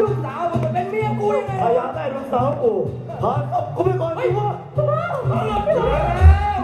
ลูกสาวมันเป็นเมียกูยังไงถ้าอยากได้ลูกสาวกูพากับกูไปก่อนดีกว่าเอาหลับไปเลย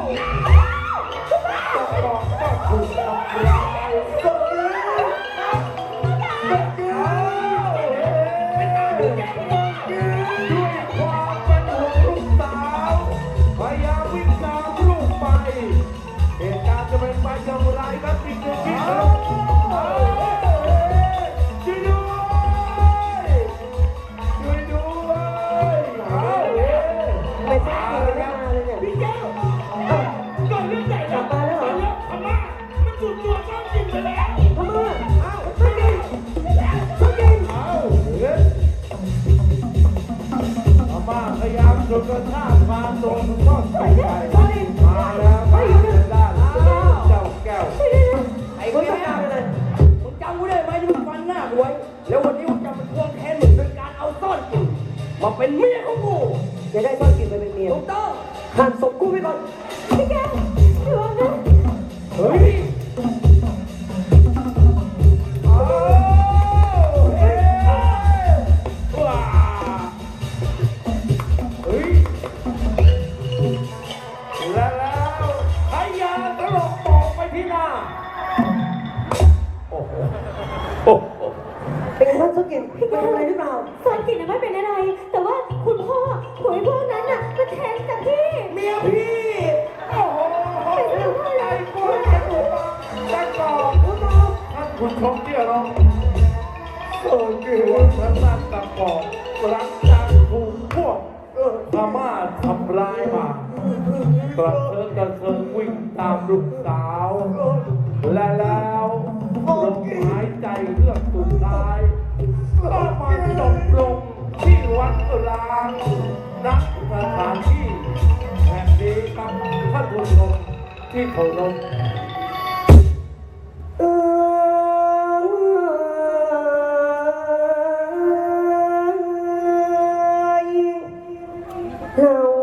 ยายามจนกระชากมาตรงก้อนไก่ไก่มาแล้วมาด้านเจ้าแก้วไอ้คนทำงานอะไรมึงจำกูได้ไหมที่มึงฟันหน้ากูไว้แล้ววันนี้มึงจะมาทวงแทนมึงโดยการเอาซ่อนกินมาเป็นเมียของกูจะได้ซ่อนกินไปเป็นเมียถูกต้องหั่นศพกูไปก่อน เป็นไงบ้างซ่อนกินไปทำอะไรหรือเปล่า สอนกินน่ะไม่เป็นอะไร แต่ว่าคุณพ่อหวยพวกนั้นน่ะมันแทงจากที่เมียพี่ โอ้โหใจปวดจะถูกจะกอดคุณน้องท่านผู้ชมที่เราโอ้คือว่าพระนันตะกอบรักจากถูกพวกเออพม่าทำร้ายมากระเซิงกระเซิงวิ่งตามลูกสาว และแล้วลมหายใจเลือก ลานักสถานที่แห่งนี้ครับท่านผู้ชมที่เคารพเอยเรา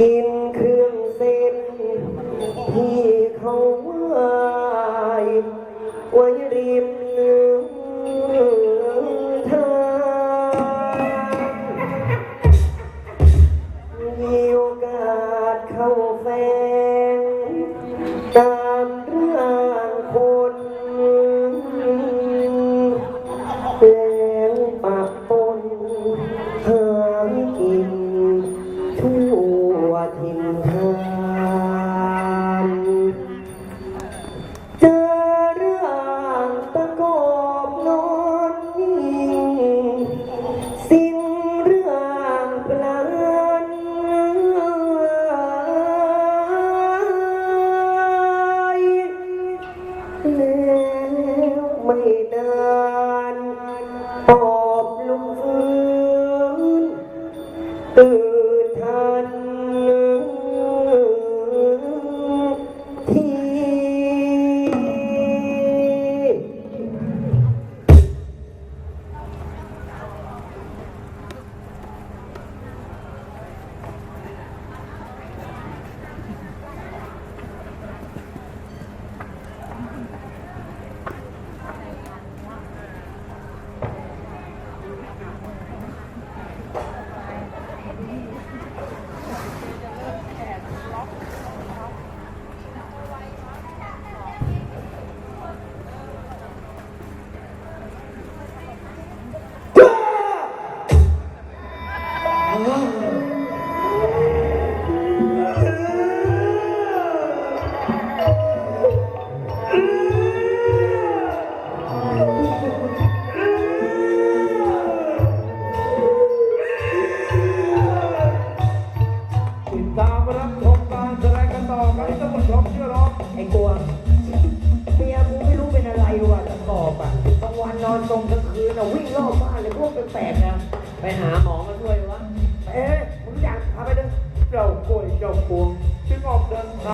กิ แล้วไม่นานปอบลุกฟื้นตื่น ติดตามรับชมการแสดงกันต่อครับท่านผู้ชมเชื่อหรอไอ้กวเมียกูไม่รู้เป็นอะไรว่ะตะกอบอะกลางวันนอนตรงกลางคืนอะวิ่งรอบบ้านเลยพวกแปลกๆนะ ไปหาหมอมา 要过要过，希望跟他。